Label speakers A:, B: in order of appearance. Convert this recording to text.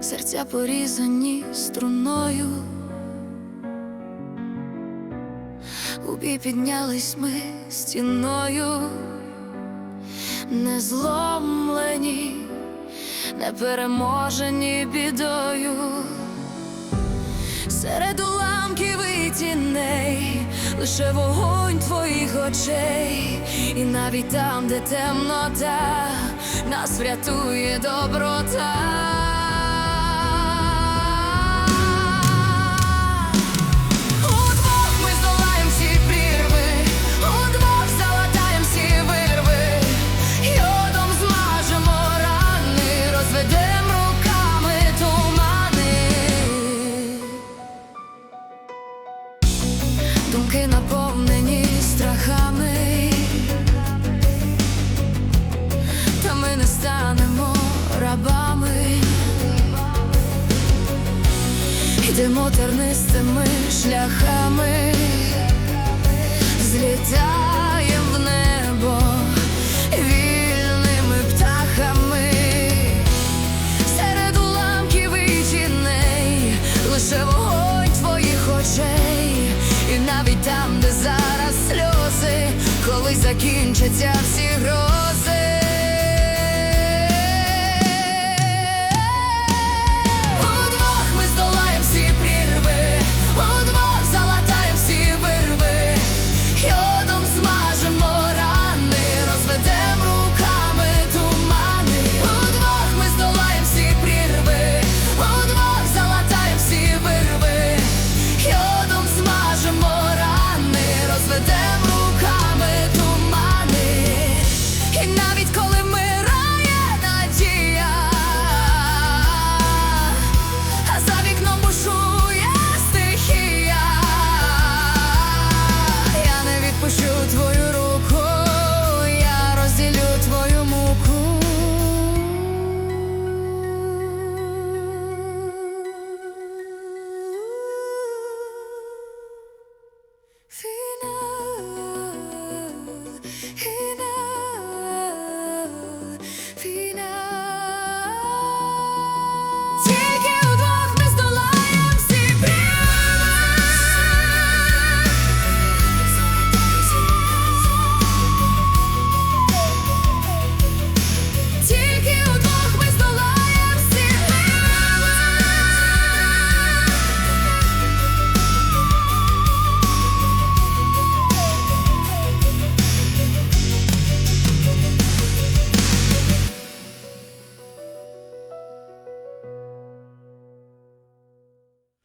A: серця порізані струною. У бій піднялись ми стіною, не зломлені, не переможені бідою. Серед уламків і тіней, лише вогонь твоїх очей, і навіть там, де темнота, нас врятує доброта. Думки наповнені страхами, та ми не станемо рабами. Йдемо тернистими шляхами, злітаєм колись закінчаться всі грози.